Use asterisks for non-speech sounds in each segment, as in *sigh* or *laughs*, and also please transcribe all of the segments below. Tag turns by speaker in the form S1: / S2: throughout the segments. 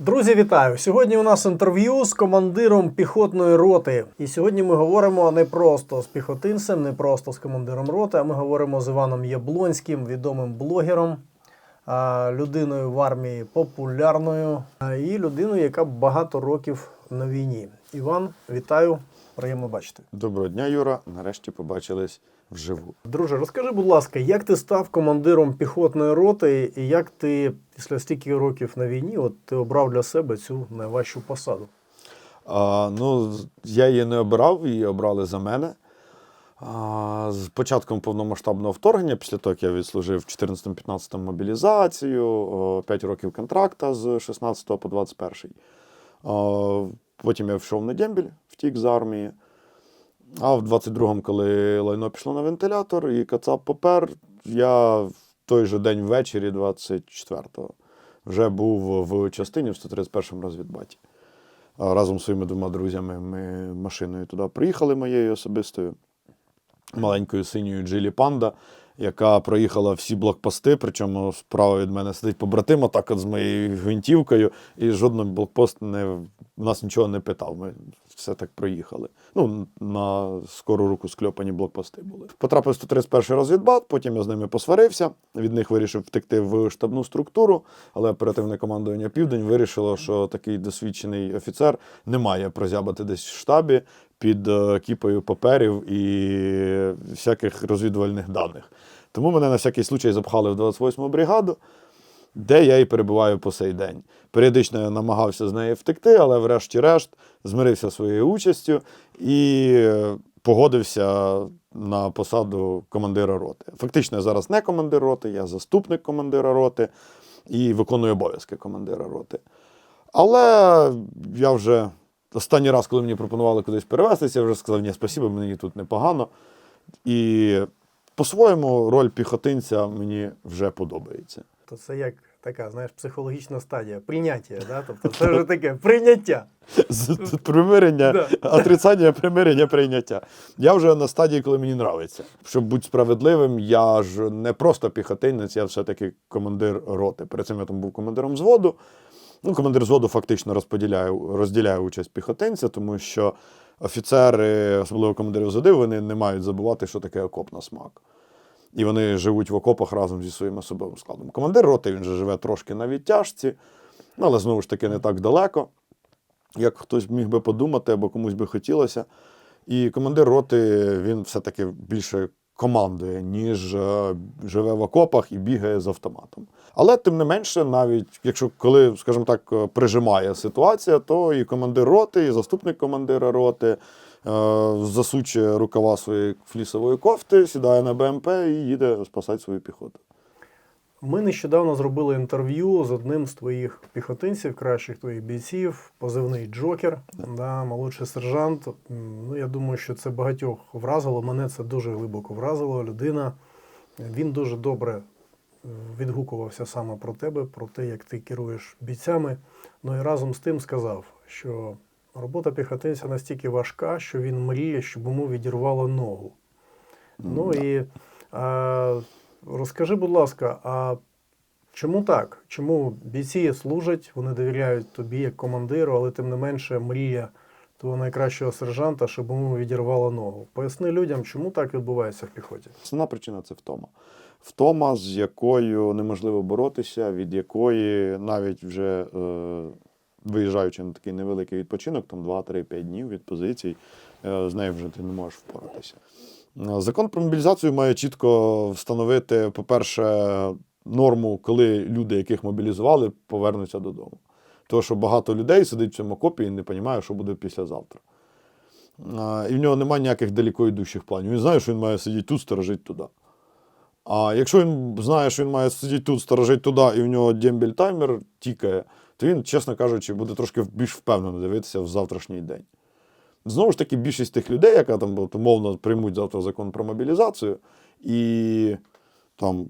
S1: Друзі, вітаю! Сьогодні у нас інтерв'ю з командиром піхотної роти. І сьогодні ми говоримо не просто з піхотинцем, не просто з командиром роти, а ми говоримо з Іваном Яблонським, відомим блогером, людиною в армії популярною і людиною, яка багато років на війні. Іван, вітаю! Приємно бачити.
S2: Доброго дня, Юра. Нарешті побачились вживу.
S1: Друже, розкажи, будь ласка, як ти став командиром піхотної роти, і як ти після стільки років на війні, от ти обрав для себе цю найважчу посаду?
S2: А, ну, я її не обирав, її обрали за мене. А, з початком повномасштабного вторгнення, після того, як я відслужив в 14-15 мобілізацію, 5 років контракта з 16 по 21. А, потім я вийшов на дембіль, втік з армії. А в 22-му, коли лайно пішло на вентилятор і кацап попер, я в той же день ввечері, 24-го, вже був в частині в 131-му розвідбаті. Разом з своїми двома друзями ми машиною туди приїхали моєю особистою, маленькою синьою Джилі Панда, яка проїхала всі блокпости, причому справа від мене сидить побратим, отак от з моєю гвинтівкою, і жоден блокпост не, нас нічого не питав. Ми все так проїхали. Ну, на скору руку скльопані блокпости були. Потрапив в 131 розвідбат, потім я з ними посварився. Від них вирішив втекти в штабну структуру, але оперативне командування Південь вирішило, що такий досвідчений офіцер не має прозябати десь в штабі під е, кіпою паперів і всяких розвідувальних даних. Тому мене на всякий случай запхали в 28-му бригаду, де я і перебуваю по сей день. Періодично я намагався з неї втекти, але врешті-решт змирився своєю участю і е, погодився на посаду командира роти. Фактично, я зараз не командир роти, я заступник командира роти і виконую обов'язки командира роти. Але я вже останній раз, коли мені пропонували кудись перевестися, я вже сказав, ні, спасибо, мені тут непогано. І по-своєму роль піхотинця мені вже подобається.
S1: То це як така, знаєш, психологічна стадія, прийняття, да? тобто це вже таке прийняття.
S2: Примирення, отрицання, примирення, прийняття. Я вже на стадії, коли мені нравиться. Щоб бути справедливим, я ж не просто піхотинець, я все-таки командир роти. Перед цим я там був командиром взводу. Ну, командир взводу фактично розподіляє, розділяє участь піхотинця, тому що офіцери, особливо командири взводів, вони не мають забувати, що таке окоп на смак. І вони живуть в окопах разом зі своїм особовим складом. Командир роти він же живе трошки на відтяжці, ну, але знову ж таки не так далеко, як хтось міг би подумати або комусь би хотілося. І командир роти він все-таки більше командує, ніж е, живе в окопах і бігає з автоматом. Але тим не менше, навіть якщо коли, скажімо так, е, прижимає ситуація, то і командир роти, і заступник командира роти е, засучує рукава своєї флісової кофти, сідає на БМП і їде спасати свою піхоту.
S1: Ми нещодавно зробили інтерв'ю з одним з твоїх піхотинців, кращих твоїх бійців, позивний Джокер, да, молодший сержант. Ну, я думаю, що це багатьох вразило. Мене це дуже глибоко вразило. Людина, він дуже добре е, відгукувався саме про тебе, про те, як ти керуєш бійцями. Ну і разом з тим сказав, що робота піхотинця настільки важка, що він мріє, щоб йому відірвало ногу. Ну і а, розкажи, будь ласка, а чому так? Чому бійці служать, вони довіряють тобі як командиру, але тим не менше мрія твого найкращого сержанта, щоб йому відірвало ногу? Поясни людям, чому так відбувається в піхоті.
S2: Основна причина це втома. Втома, з якою неможливо боротися, від якої навіть вже е, виїжджаючи на такий невеликий відпочинок, там 2-3-5 днів від позицій, е, з нею вже ти не можеш впоратися. Закон про мобілізацію має чітко встановити, по-перше, норму, коли люди, яких мобілізували, повернуться додому. Тому що багато людей сидить в цьому окопі і не розуміє, що буде післязавтра. І в нього немає ніяких далеко йдущих планів. Він знає, що він має сидіти тут, сторожити туди. А якщо він знає, що він має сидіти тут, сторожити туди, і в нього дембель таймер тікає, то він, чесно кажучи, буде трошки більш впевнено дивитися в завтрашній день. Знову ж таки, більшість тих людей, яка там умовно приймуть завтра закон про мобілізацію, і там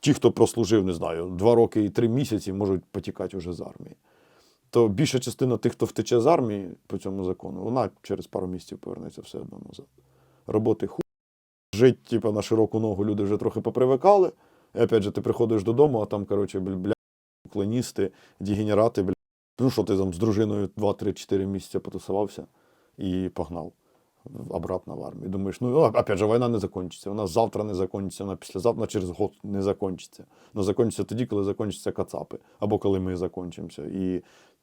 S2: ті, хто прослужив, не знаю, два роки і три місяці, можуть потікати вже з армії. То більша частина тих, хто втече з армії по цьому закону, вона через пару місяців повернеться все одно назад. Роботи ху. Жить, типу, на широку ногу люди вже трохи попривикали. І опять же, ти приходиш додому, а там, коротше, бля уклоністи, дегенерати, бля, Ну що ти там з дружиною 2-3-4 місяці потусувався і погнав обратно в армію. Думаєш, ну опять же, війна не закінчиться. Вона завтра не закінчиться, вона післязавтра через год не закінчиться. Ну закінчиться тоді, коли закінчаться кацапи, або коли ми закінчимося. І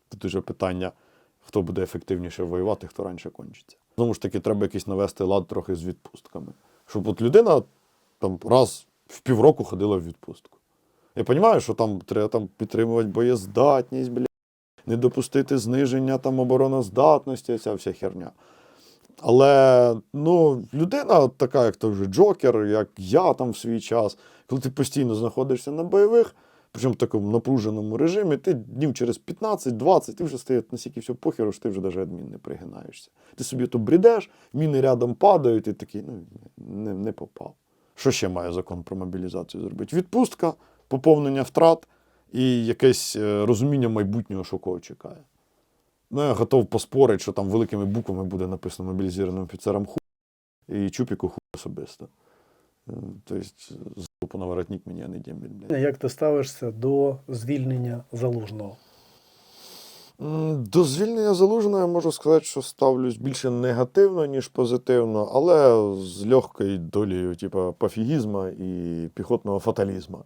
S2: тут уже питання, хто буде ефективніше воювати, хто раніше кончиться. Знову ж таки, треба якийсь навести лад трохи з відпустками. Щоб от людина там раз в півроку ходила в відпустку. Я розумію, що там треба там, підтримувати боєздатність, бля, не допустити зниження там, обороноздатності, ця вся херня. Але ну, людина така, як той же Джокер, як я там в свій час, коли ти постійно знаходишся на бойових, причому в такому напруженому режимі, ти днів через 15-20, ти вже стає настільки все похеру, що ти вже навіть адмін не пригинаєшся. Ти собі то бредеш, міни рядом падають, і такий, ну, не, не попав. Що ще має закон про мобілізацію зробити? Відпустка, поповнення втрат і якесь е, розуміння майбутнього, що кого чекає. Ну, я готов поспорити, що там великими буквами буде написано мобілізованим офіцерам ху і чупіку ху особисто. Е, Тобто, зупу на воротник мені а не дембель, блядь.
S1: Як ти ставишся до звільнення залужного?
S2: До звільнення залужного я можу сказати, що ставлюсь більше негативно, ніж позитивно, але з легкою долею, типу, пофігізму і піхотного фаталізму.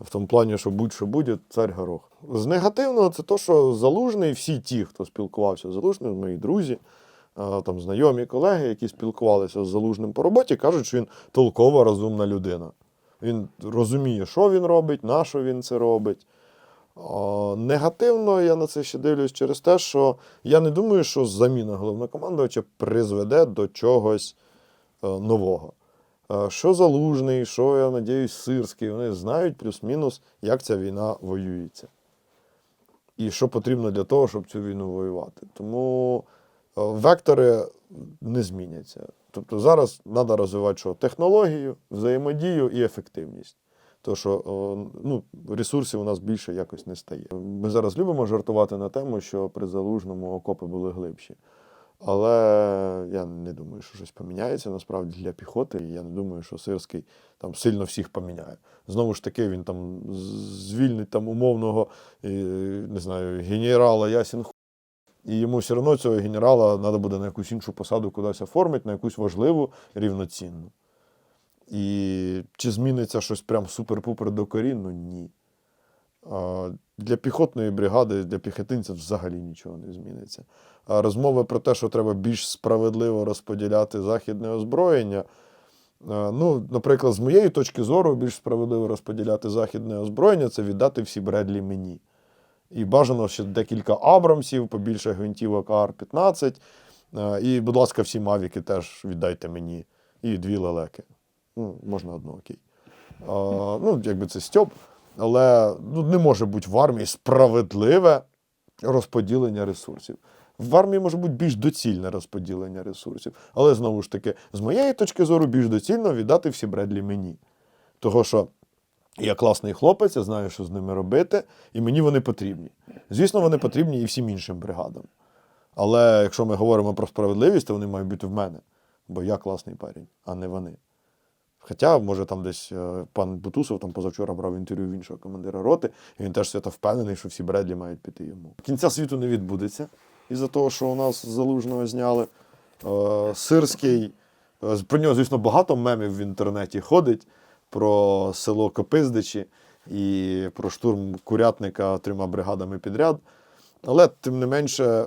S2: В тому плані, що будь-що буде, цар горох. З негативного це то, що залужний, всі ті, хто спілкувався з залужним, мої друзі, там, знайомі колеги, які спілкувалися з залужним по роботі, кажуть, що він толкова, розумна людина. Він розуміє, що він робить, на що він це робить. Негативно я на це ще дивлюсь через те, що я не думаю, що заміна головнокомандувача призведе до чогось е, нового. Що залужний, що, я надіюсь, сирський, вони знають плюс-мінус, як ця війна воюється. І що потрібно для того, щоб цю війну воювати. Тому вектори не зміняться. Тобто зараз треба розвивати що? технологію, взаємодію і ефективність. Тому що ну, ресурсів у нас більше якось не стає. Ми зараз любимо жартувати на тему, що при залужному окопи були глибші. Але я не думаю, що щось поміняється насправді для піхоти. Я не думаю, що Сирський там сильно всіх поміняє. Знову ж таки, він там звільнить там умовного не знаю, генерала Ясін Ху- і йому все одно цього генерала треба буде на якусь іншу посаду кудись оформити, на якусь важливу, рівноцінну. І чи зміниться щось прям супер-пупер докорінно? Ні. Для піхотної бригади, для піхотинців взагалі нічого не зміниться. А розмови про те, що треба більш справедливо розподіляти західне озброєння. Ну, наприклад, з моєї точки зору, більш справедливо розподіляти західне озброєння це віддати всі Бредлі мені. І бажано ще декілька Абрамсів, побільше гвинтівок АР-15. І, будь ласка, всі мавіки теж віддайте мені. І дві лелеки. Ну, можна одну, окей. А, ну, якби це Стьоп. Але ну, не може бути в армії справедливе розподілення ресурсів. В армії може бути більш доцільне розподілення ресурсів. Але знову ж таки, з моєї точки зору, більш доцільно віддати всі Бредлі мені. Того, що я класний хлопець, я знаю, що з ними робити, і мені вони потрібні. Звісно, вони потрібні і всім іншим бригадам. Але якщо ми говоримо про справедливість, то вони мають бути в мене. Бо я класний парень, а не вони. Хоча, може, там десь е, пан Бутусов там позавчора брав інтерв'ю в іншого командира роти, і він теж свято впевнений, що всі Бредлі мають піти йому. Кінця світу не відбудеться із-за того, що у нас залужного зняли. Е, Сирський, е, про нього, звісно, багато мемів в інтернеті ходить про село Копиздичі і про штурм курятника трьома бригадами підряд. Але, тим не менше,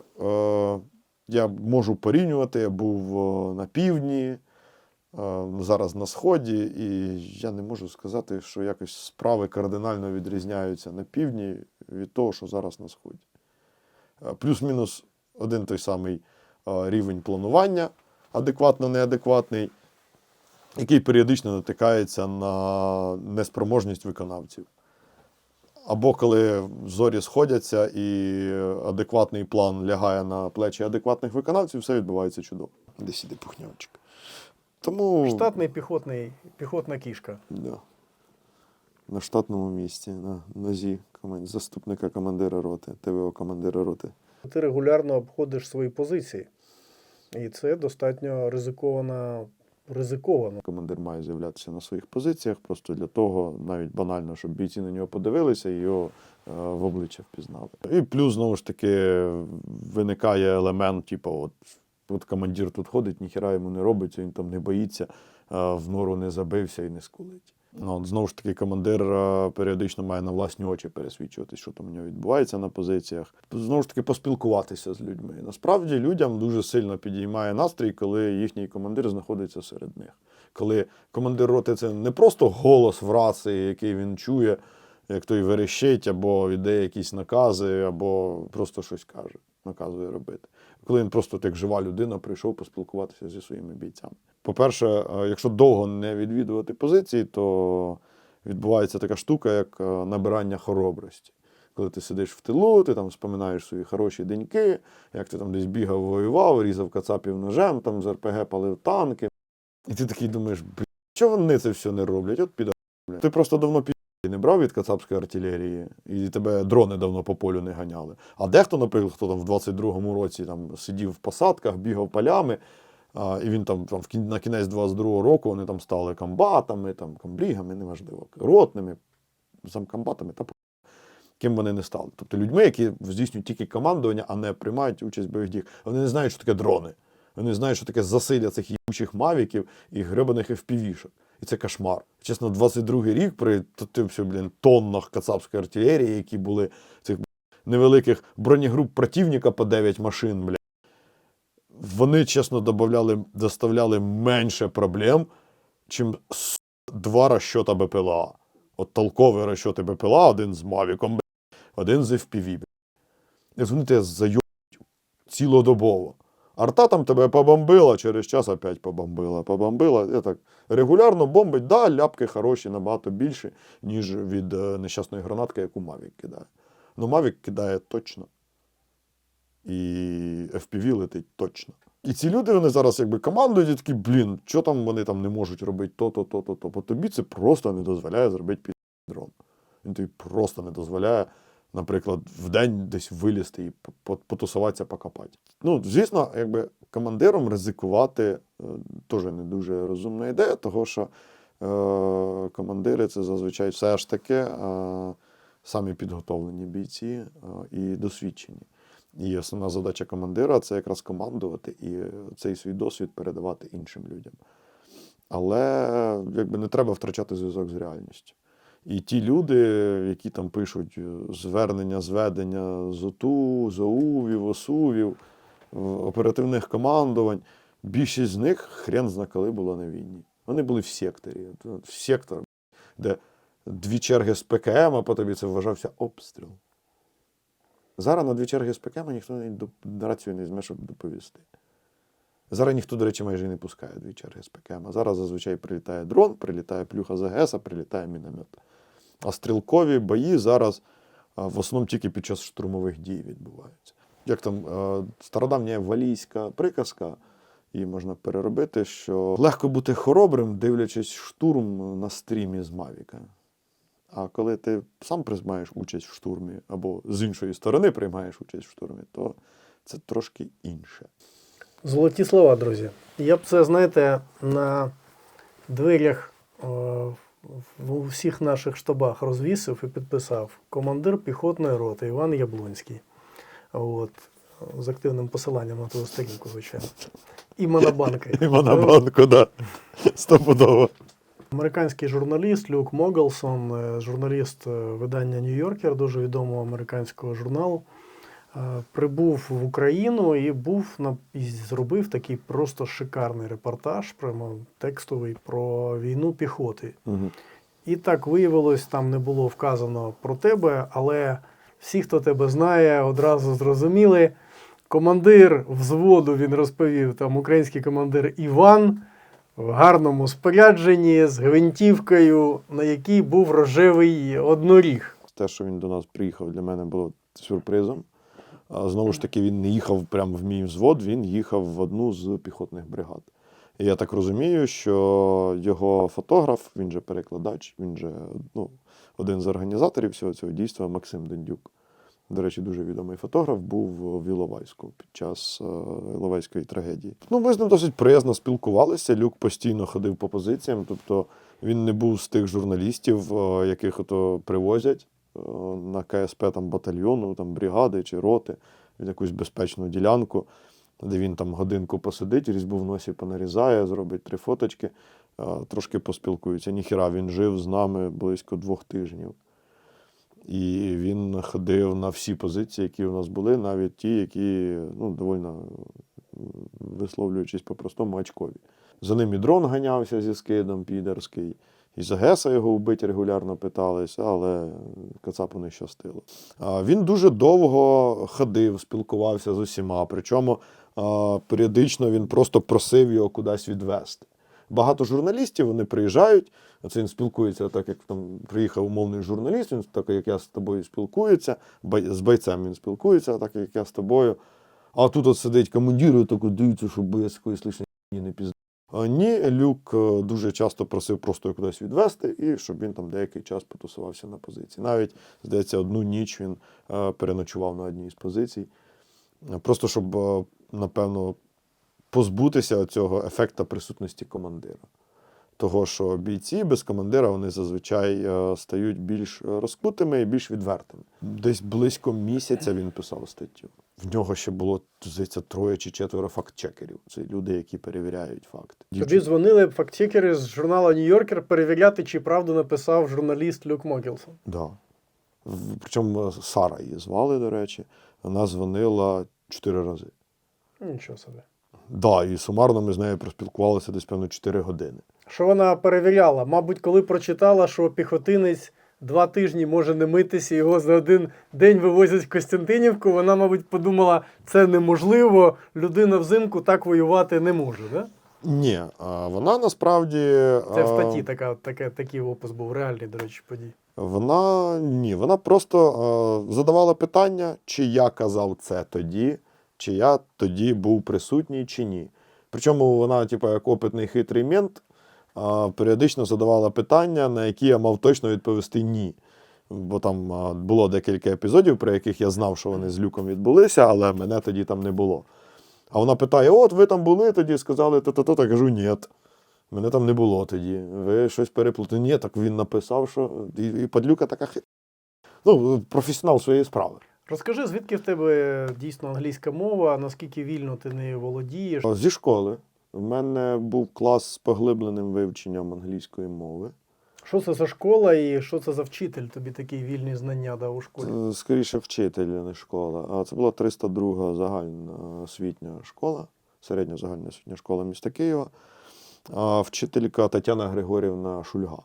S2: я можу порівнювати. Я був на півдні, зараз на сході, і я не можу сказати, що якось справи кардинально відрізняються на півдні від того, що зараз на сході. Е, Плюс-мінус один той самий е, рівень планування, адекватно неадекватний, який періодично натикається на неспроможність виконавців. Або коли зорі сходяться і адекватний план лягає на плечі адекватних виконавців, все відбувається чудово. Десь іде пухнявчик. Тому
S1: Штатний піхотний, піхотна кішка.
S2: да. на штатному місці, на нозі заступника командира роти, ТВО командира роти.
S1: Ти регулярно обходиш свої позиції. І це достатньо ризикована ризиковано.
S2: Командир має з'являтися на своїх позиціях, просто для того, навіть банально, щоб бійці на нього подивилися і його е, в обличчя впізнали. І плюс, знову ж таки, виникає елемент, типу, от, от командир тут ходить, ніхіра йому не робиться, він там не боїться, в нору не забився і не скулить. Ну, знову ж таки, командир періодично має на власні очі пересвідчувати, що там у нього відбувається на позиціях. Знову ж таки, поспілкуватися з людьми. Насправді людям дуже сильно підіймає настрій, коли їхній командир знаходиться серед них. Коли командир роти це не просто голос в рації, який він чує, як той верещить, або віддає якісь накази, або просто щось каже, наказує робити. Коли він просто як жива людина прийшов поспілкуватися зі своїми бійцями. По-перше, е, якщо довго не відвідувати позиції, то відбувається така штука, як е, набирання хоробрості. Коли ти сидиш в тилу, ти там вспоминаєш свої хороші деньки, як ти там десь бігав, воював, різав кацапів ножем, там з РПГ палив танки. І ти такий думаєш, блін, чого вони це все не роблять? От піда. Ти просто давно пі не брав від кацапської артилерії, і тебе дрони давно по полю не ганяли. А дехто, наприклад, хто там в 22-му році там сидів в посадках, бігав полями, а, і він там, там на кінець 22-го року вони там стали комбатами, там, комбрігами, неважливо, ротними, замкомбатами та ким вони не стали. Тобто людьми, які здійснюють тільки командування, а не приймають участь в бойових діях. Вони не знають, що таке дрони. Вони знають, що таке засилля цих їбучих мавіків і гребаних FPV-шок. І це кошмар. Чесно, 22-й рік при все, блін, тоннах кацапської артилерії, які були цих невеликих бронегруп противника по 9 машин, бля. Вони, чесно, добавляли, доставляли менше проблем, чим два розчота БПЛА. От толковий розчоти БПЛА, один з Мавіком, один з FPV. бля. І от вони тебе зайобують цілодобово. Арта там тебе побомбила, через час опять побомбила, побомбила. І так регулярно бомбить, да, ляпки хороші, набагато більше, ніж від е, нещасної гранатки, яку Мавік кидає. Ну, Мавік кидає точно. І FPV летить точно. І ці люди вони зараз якби командують і такі, блін, що там вони там не можуть робити то-то, то-то, то. Бо тобі це просто не дозволяє зробити під дрон. Він тобі просто не дозволяє, наприклад, в день десь вилізти і по- по- потусуватися, покопати. Ну, звісно, якби командиром ризикувати е, теж не дуже розумна ідея, того що е, командири це зазвичай все ж таки е, самі підготовлені бійці е, і досвідчені. І основна задача командира це якраз командувати і цей свій досвід передавати іншим людям. Але якби не треба втрачати зв'язок з реальністю. І ті люди, які там пишуть е, звернення, зведення з ОТУ, ЗОУВів, ОСУВів, е, оперативних командувань, більшість з них хрен зна коли була на війні. Вони були в секторі. В сектор, де дві черги з ПКМ, а по тобі це вважався обстріл. Зараз на дві черги з ПКМ ніхто навіть рацію не візьме, щоб доповісти. Зараз ніхто, до речі, майже і не пускає дві черги з ПКМ. А зараз зазвичай прилітає дрон, прилітає плюха з АГС, прилітає міномет. А стрілкові бої зараз в основному тільки під час штурмових дій відбуваються. Як там стародавня валійська приказка, її можна переробити, що легко бути хоробрим, дивлячись штурм на стрімі з Мавіка. А коли ти сам приймаєш участь в штурмі, або з іншої сторони приймаєш участь в штурмі, то це трошки інше.
S1: Золоті слова, друзі. Я б це, знаєте, на дверях е, в у всіх наших штабах розвісив і підписав командир піхотної роти Іван Яблонський. От, з активним посиланням на ту сторінку, звичайно. І монобанки. *laughs*
S2: І монобанку, да. Стопудово.
S1: Американський журналіст Люк Моглсон, е, журналіст е, видання Нью-Йоркер, дуже відомого американського журналу, прибув в Україну і був на і зробив такий просто шикарний репортаж, прямо текстовий про війну піхоти.
S2: Угу.
S1: І так виявилось, там не було вказано про тебе, але всі, хто тебе знає, одразу зрозуміли. Командир взводу він розповів, там український командир Іван в гарному спорядженні з гвинтівкою, на якій був рожевий одноріг.
S2: Те, що він до нас приїхав, для мене було сюрпризом. Знову ж таки, він не їхав прямо в мій взвод, він їхав в одну з піхотних бригад. І я так розумію, що його фотограф, він же перекладач, він же ну, один з організаторів всього цього дійства Максим Дендюк. До речі, дуже відомий фотограф був в Іловайську під час е, Іловайської трагедії. Ну, ми з ним досить приязно спілкувалися. Люк постійно ходив по позиціям, тобто він не був з тих журналістів, е, яких ото привозять на КСП там батальйону, там бригади чи роти в якусь безпечну ділянку, де він там годинку посидить, різьбу в носі понарізає, зробить три фоточки, е, трошки поспілкується. Ніхіра, він жив з нами близько двох тижнів. І він ходив на всі позиції, які у нас були, навіть ті, які ну, доволі, висловлюючись по-простому, очкові. За ним і дрон ганявся зі скидом підерський. І з Геса його вбити регулярно питалися, але Кацапу не щастило. Він дуже довго ходив, спілкувався з усіма. Причому періодично він просто просив його кудись відвести. Багато журналістів вони приїжджають, це він спілкується так, як там приїхав умовний журналіст, він так, як я з тобою спілкується, з бойцем він спілкується, так як я з тобою. А тут от сидить командир, і так дивиться, щоб боєць якоїсь лишньої не пізна. А Ні, Люк е, дуже часто просив просто кудись відвести, і щоб він там деякий час потусувався на позиції. Навіть, здається, одну ніч він е, переночував на одній з позицій. Е, Просто щоб, е, напевно, позбутися цього ефекта присутності командира. Того, що бійці без командира вони зазвичай е, стають більш е, розкутими і більш відвертими. Десь близько місяця він писав статтю. В нього ще було, здається, троє чи четверо фактчекерів. Це люди, які перевіряють факти.
S1: Тобі дзвонили фактчекери з журналу Нью-Йоркер перевіряти, чи правду написав журналіст Люк Мокілсон.
S2: Да. Причому е, Сара її звали, до речі. Вона дзвонила чотири рази.
S1: Нічого собі.
S2: Да, і сумарно ми з нею проспілкувалися десь, певно, 4 години.
S1: Що вона перевіряла? Мабуть, коли прочитала, що піхотинець два тижні може не митися, його за один день вивозять в Костянтинівку, вона, мабуть, подумала, це неможливо, людина взимку так воювати не може. Да?
S2: Ні, а вона насправді.
S1: Це в статті така, таке, такий опис був, реальний, до речі, подій.
S2: Вона ні, вона просто задавала питання, чи я казав це тоді, чи я тоді був присутній, чи ні. Причому вона, типу, як опитний хитрий мент, періодично задавала питання, на які я мав точно відповісти ні. Бо там було декілька епізодів, про яких я знав, що вони з люком відбулися, але мене тоді там не було. А вона питає: от ви там були тоді, сказали то-то-то, та кажу, ні. Мене там не було тоді. Ви щось переплутали. Ні, так він написав, що. І, і падлюка така хит. Ну, професіонал своєї справи.
S1: Розкажи, звідки в тебе дійсно англійська мова, наскільки вільно ти нею володієш?
S2: Зі школи. В мене був клас з поглибленим вивченням англійської мови.
S1: Що це за школа і що це за вчитель тобі такі вільні знання дав у школі?
S2: Це, скоріше вчитель, а не школа. А це була 302 загальна освітня школа, середня загальна освітня школа міста Києва. А вчителька Тетяна Григорівна Шульга.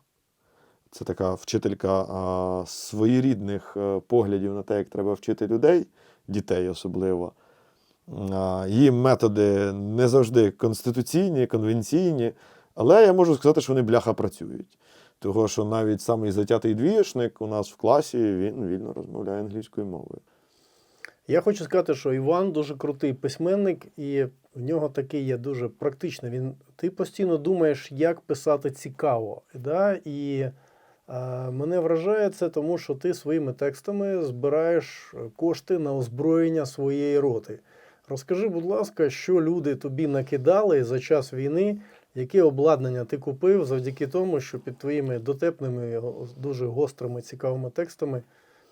S2: Це така вчителька а, своєрідних е, поглядів на те, як треба вчити людей, дітей особливо. Її методи не завжди конституційні, конвенційні, але я можу сказати, що вони бляха працюють. Того, що навіть самий затятий двієшник у нас в класі він вільно розмовляє англійською мовою.
S1: Я хочу сказати, що Іван дуже крутий письменник, і в нього такий є дуже практичний. Він, ти постійно думаєш, як писати цікаво. Да? І е, мене вражає це, тому що ти своїми текстами збираєш кошти на озброєння своєї роти. Розкажи, будь ласка, що люди тобі накидали за час війни, яке обладнання ти купив завдяки тому, що під твоїми дотепними, дуже гострими, цікавими текстами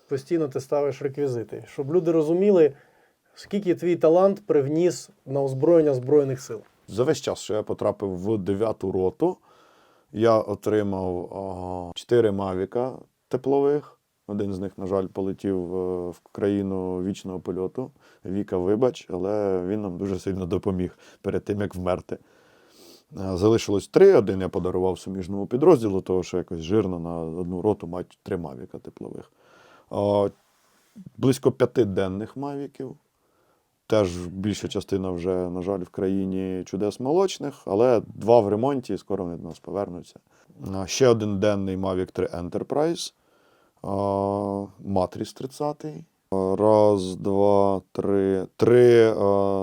S1: постійно ти ставиш реквізити, щоб люди розуміли, скільки твій талант привніс на озброєння Збройних сил.
S2: За весь час, що я потрапив в 9-ту роту, я отримав а, 4 мавіка теплових. Один з них, на жаль, полетів е, в країну вічного польоту. Віка, вибач, але він нам дуже сильно допоміг перед тим, як вмерти. Е, Залишилось три. Один я подарував суміжному підрозділу, тому що якось жирно на одну роту мають три мавіка теплових. Близько п'яти денних мавіків. Теж більша частина вже, на жаль, в країні чудес молочних, але два в ремонті, скоро вони до нас повернуться. Ще один денний Mavic 3 Enterprise, Matrix 30. А, Раз, два, три. Три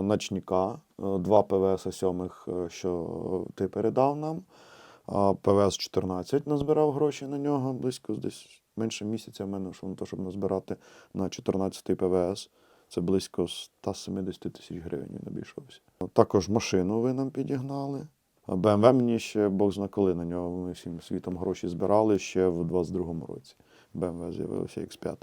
S2: ночника, два ПВС 7, що ти передав нам. ПВС 14 назбирав гроші на нього, близько десь Менше місяця в мене, що щоб назбирати на 14-й ПВС. Це близько 170 тисяч гривень він обійшовся. Також машину ви нам підігнали. БМВ мені ще Бог зна коли на нього ми всім світом гроші збирали ще в 22-му році. БМВ з'явився X5.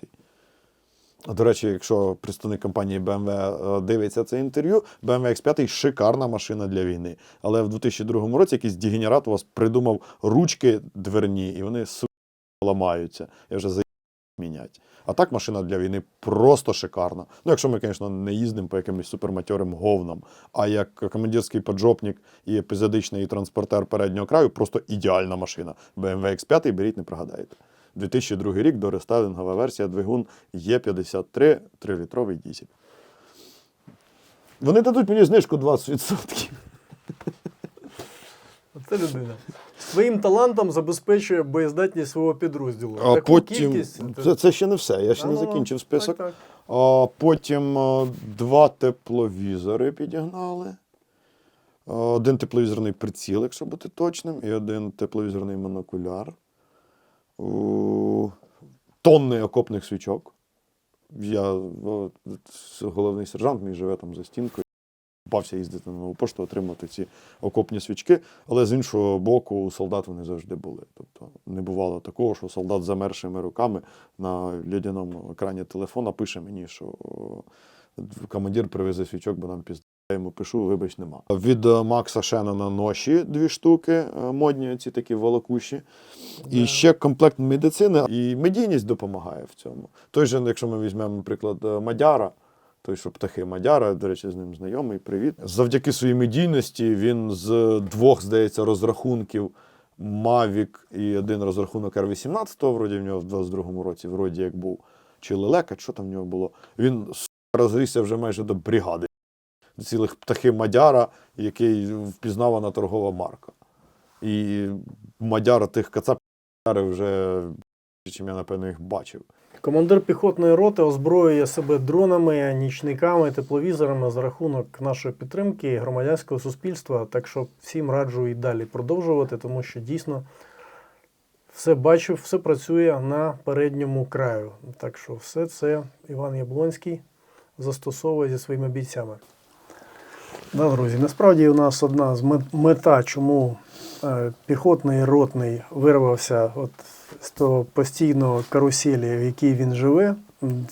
S2: А, До речі, якщо представник компанії BMW е, дивиться це інтерв'ю, BMW X5 шикарна машина для війни. Але в 2002 році якийсь дегенерат у вас придумав ручки дверні, і вони сука, ламаються. Я вже за. А так машина для війни просто шикарна. Ну, якщо ми, звісно, не їздимо по якимось суперматьорим говнам, а як командирський поджопник і епізодичний транспортер переднього краю, просто ідеальна машина. BMW X5 беріть, не прогадаєте. 2002 рік дорестайлингова версія двигун Є53 3-літровий дізель. Вони дадуть мені знижку 20%.
S1: Це людина. Своїм талантом забезпечує боєздатність свого підрозділу.
S2: А
S1: Таку
S2: потім.
S1: кількість,
S2: Це, це ще не все. Я ще
S1: А,
S2: не
S1: ну,
S2: закінчив список.
S1: Так, так.
S2: А, потім а, два тепловізори підігнали. А, Один тепловізорний приціл, якщо бути точним, і один тепловізорний монокуляр. Тонни окопних свічок. Я о, головний сержант, мій живе там за стінкою. Бався їздити на нову пошту, отримати ці окопні свічки, але з іншого боку, у солдат вони завжди були. Тобто не бувало такого, що солдат замершими руками на льодяному екрані телефона пише мені, що командир привезе свічок, бо нам пізда. Я йому пишу, вибач, нема. Від е, Макса Шеннона ноші дві штуки, е, модні, ці такі волокуші. І ще комплект медицини і медійність допомагає в цьому. Той же, якщо ми візьмемо, наприклад, е, Мадяра, той, що птахи Мадяра, до речі, з ним знайомий, привіт. Завдяки своїй медійності він з двох, здається, розрахунків Mavic і один розрахунок R18, вроді в нього в 22-му році, вроді як був, чи лелека, що там в нього було. Він розрісся вже майже до бригади. Цілих птахи Мадяра, який впізнавана торгова марка. І Мадяра тих кацап вже, чим я, напевно, їх бачив.
S1: Командир піхотної роти озброює себе дронами, нічниками, тепловізорами за рахунок нашої підтримки громадянського суспільства. Так що всім раджу і далі продовжувати, тому що дійсно все бачу, все працює на передньому краю. Так що все це Іван Яблонський застосовує зі своїми бійцями. Да, друзі, насправді у нас одна з мета, чому е, піхотний ротний вирвався от з того постійного каруселі, в якій він живе,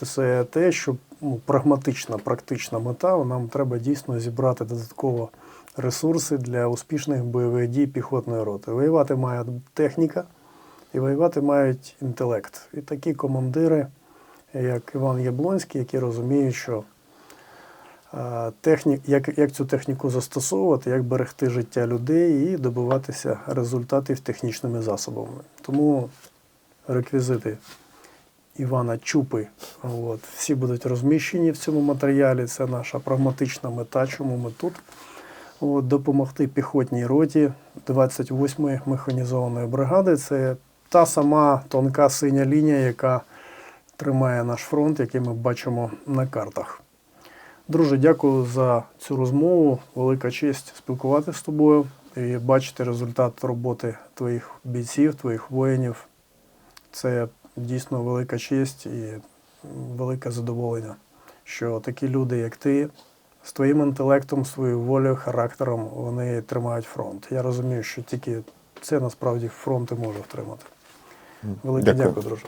S1: це те, що ну, прагматична, практична мета. Нам треба дійсно зібрати додатково ресурси для успішних бойових дій піхотної роти. Воювати має техніка і воювати мають інтелект. І такі командири, як Іван Яблонський, які розуміють, що техні... як, як цю техніку застосовувати, як берегти життя людей і добиватися результатів технічними засобами. Тому реквізити Івана Чупи от, всі будуть розміщені в цьому матеріалі. Це наша прагматична мета, чому ми тут. От, допомогти піхотній роті 28-ї механізованої бригади. Це та сама тонка синя лінія, яка тримає наш фронт, який ми бачимо на картах. Друже, дякую за цю розмову. Велика честь спілкуватися з тобою і бачити результат роботи твоїх бійців, твоїх воїнів. Це дійсно велика честь і велике задоволення, що такі люди, як ти, з твоїм інтелектом, своєю волею, характером, вони тримають фронт. Я розумію, що тільки це насправді фронт і може втримати. Велике
S2: Дякую.
S1: дякую друже.